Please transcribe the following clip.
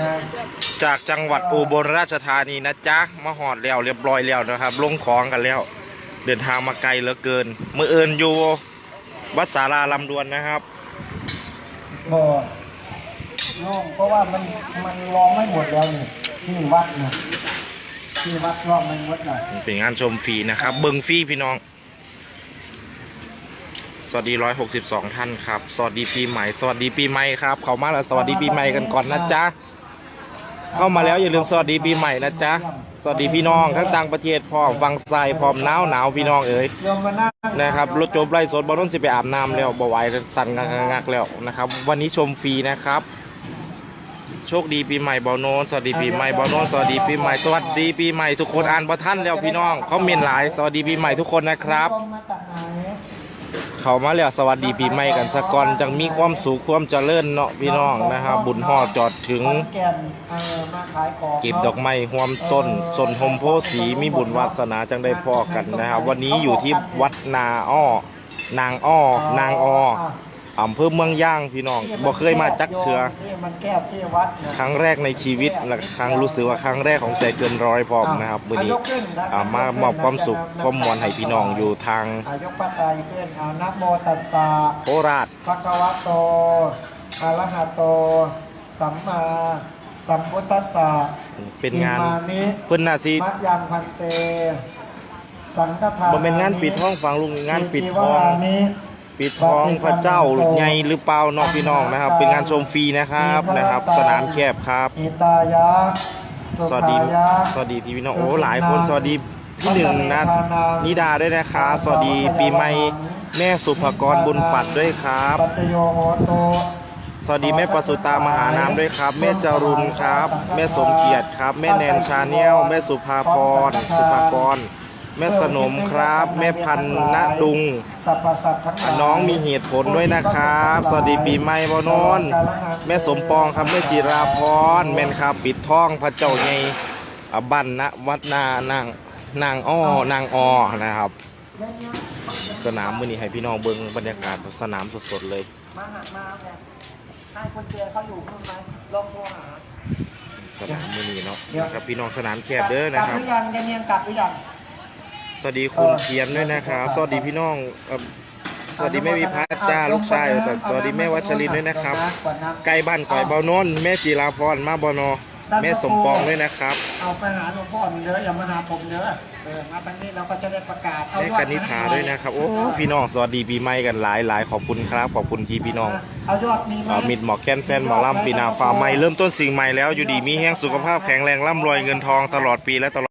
นะจากจังหวัดอุบลราชธานีนะจ๊ะมาหอดแล้วเรียบร้อยแล้วนะครับ ลงของกันแล้ว เดินทางมาไกลเหลือเกิน มือเอินอยู่วัดสาราลำดวนนะครับบ่โล่งเพราะว่ามันมันรองไม่หมดแล้วนี่ที่วัดนะที่วัดรอบมันหมดเลยเป็นงานชมฟรีนะครับ เบิงฟรีพี่น้อง สวัสดีร้อยหกสิบสองท่านครับ สวัสดีปีใหม่ สวัสดีปีใหม่ครับ เขามาแล้วสวัสดีปีใหม่กันก่อนนะจ๊ะ เข้ามาแล้วอย่าลืมสวัสดีปีใหม่นะจ๊ะ สวัสดีพี่น้องทั้งต่างประเทศพร้อมฟังไซพร้อมหนาวหนาวพี่น้องเอ๋ยนะครับรถจบไล่สดบอลนนสิไปอาบน้ำแล้วบ่ไหวสั่นงักแล้วนะครับ วันนี้ชมฟรีนะครับ โชคดีปีใหม่บอลโนนสวัสดีปีใหม่บอลโนนสวัสดีปีใหม่สวัสดีปีใหม่ทุกคนอ่านบอท่านแล้วพี่น้องเขาเมนหลาย สวัสดีปีใหม่ทุกคนนะครับ เขามาแล้วสวัสดีปีใหม่กันสะก่อนจังมีความสุขความเจริญเนาะพี่น้องนะครับ บุญห่อจอดถึงแกนเออมาขายของเก็บดอกไม้หวมต้นสนหมโพสีมีบุญวาสนาจังได้พ่อกันนะครับ วันนี้อยู่ที่วัดนาอ้อนางอ้อนางอ้อำเภอเมืองย่างพี่น้องบ่เคยมาจักเถือที่มันแก้วที่วัดนะครั้งแรกในชีวิตและครั้งรู้สึกว่าครั้งแรกของใจเกินร้อยพร้อมนะครับวันนี้อ่ามามอบความสุขความมวลให้พี่น้องอยู่ทางอายกปัตไตรเพื่อนเอานะโมตัสสะโคราชภะคะวะโตอะระหะโต สัมมาสัมพุทธัสสะเป็นงานอิมามิเพิ่นน่าสิมะยังพันเต สังฆทานบ่เป็นงานปิดท้องฟังลุงงานปิดทองมิ ปิดทองพระเจ้าใหญ่หรือเปล่าเนาะพี่น้องนะครับ เป็นงานชมฟรีนะครับนะครับ สนามแคบครับอิตายะสุสวัสดีขายะสวัสดีที่พี่น้องโอ้หลายคนสวัสดีพี่หนึ่งนะนิดาด้วยนะครับสวัสดีปีใหม่แม่สุภกรบุญปัดด้วยครับปัตโยโหโตสวัสดีแม่ประสุตามหานามด้วยครับ แม่จารุณครับ แม่สมเกียรติครับ แม่แนนชาแนลแม่สุภาพรสุภากร แม่สนมครับ แม่พันณดุง สรรพสัตว์ทั้งหลายน้องมีเหตุผลด้วยนะครับ สวัสดีปีใหม่บอนนแม่สมปองครับแม่จิราพรแม่นครับปิดท้องพระเจ้าไงอะบันนะวัดนานางนางอ้อนางออนะครับ สนามมือนี้ให้พี่น้องเบิ้งบรรยากาศสนามสดๆเลย มาหักมาเนี่ยให้คนเจอเขาอยู่ข้างในลองโทรหาสนามมือนี้เนาะเดี๋ยวนะครับพี่น้องสนามแคบเด้อนะครับกลับหรือยังยังเนียงกลับหรือยัง สวัสดีคุณเทียนด้วยนะครับสวัสดีพี่น้องเอ่อสวัสดีแม่วิพัฒน์จ้าลูกชายสวัสดีแม่วัชรินทร์ด้วยนะครับ ใกล้บ้านข่อยเบาโน้นแม่จีราพรมาบอนอแม่สมปองด้วยนะครับเอาไปหาหลวงพ่อเนื้อะอย่ามาหาผมเนื้อะเออมาทางนี้เราก็จะได้ประกาศเอาแม่ยอดกนิษฐาด้วยนะครับโอ้พี่น้องสวัสดีปีใหม่กันหลายหลายขอบคุณครับขอบคุณที่พี่น้องเอายอดมีไหม เอ่อมิดหมอกแคนแฟนหมอลำปีหนาฟ้าใหม่เริ่มต้นสิ่งใหม่แล้วอยู่ดีมีแห้งสุขภาพแข็งแรงร่ำรวยเงินทองตลอดปีและตลอด